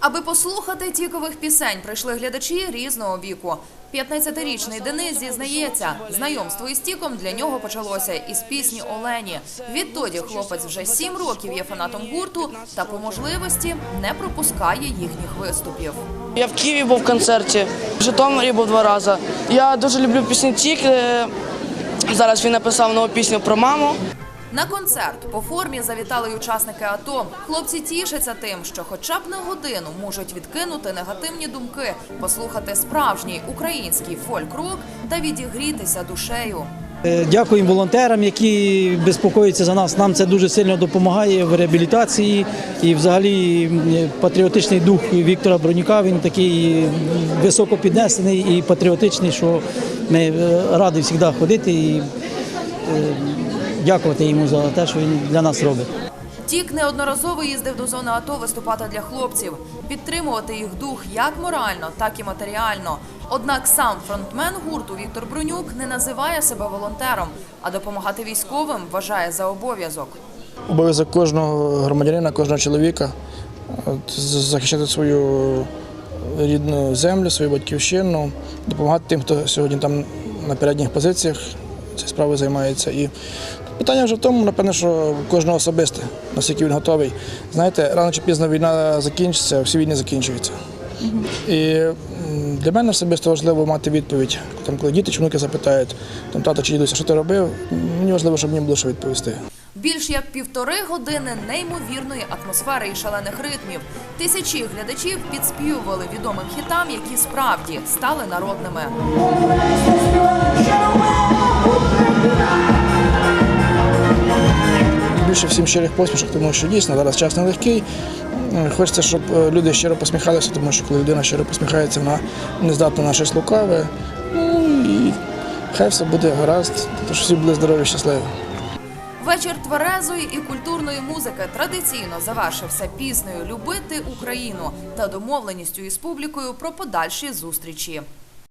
Аби послухати тікових пісень, прийшли глядачі різного віку. 15-річний Денис зізнається, знайомство із тіком для нього почалося із пісні Олені. Відтоді хлопець вже сім років є фанатом гурту та по можливості не пропускає їхніх виступів. Я в Києві був в концерті, в Житомирі був два рази. Я дуже люблю пісні Тік. Зараз він написав нову пісню про маму. На концерт по формі завітали й учасники АТО. Хлопці тішаться тим, що хоча б на годину можуть відкинути негативні думки, послухати справжній український фольк-рок та відігрітися душею. Е, Дякуємо волонтерам, які безпокоються за нас. Нам це дуже сильно допомагає в реабілітації і взагалі патріотичний дух Віктора Бронюка. Він такий високо піднесений і патріотичний, що ми е, раді завжди ходити і е, дякувати йому за те, що він для нас робить. Тік неодноразово їздив до зони АТО виступати для хлопців, підтримувати їх дух як морально, так і матеріально. Однак сам фронтмен гурту Віктор Бронюк не називає себе волонтером, а допомагати військовим вважає за обов'язок. Обов'язок кожного громадянина, кожного чоловіка захищати свою рідну землю, свою батьківщину, допомагати тим, хто сьогодні там на передніх позиціях цією справою займається. І питання вже в тому, напевно, що кожного особисте, наскільки він готовий. Знаєте, рано чи пізно війна закінчиться, всі війни закінчуються. І для мене особисто важливо мати відповідь. Там, коли діти чи внуки запитають, там тато чи дідуся, що ти робив, мені важливо, щоб мені було що відповісти. Більш як півтори години неймовірної атмосфери і шалених ритмів. Тисячі глядачів підспівували відомим хітам, які справді стали народними. Більше всім щирих посмішок, тому що дійсно зараз час нелегкий. Е, Хочеться, щоб е, люди щиро посміхалися, тому що коли людина щиро посміхається, вона не здатна на щось лукаве. Ну і хай все буде гаразд, тож всі були здорові, щасливі. Вечір тверезої і культурної музики традиційно завершився піснею Любити Україну та домовленістю із публікою про подальші зустрічі.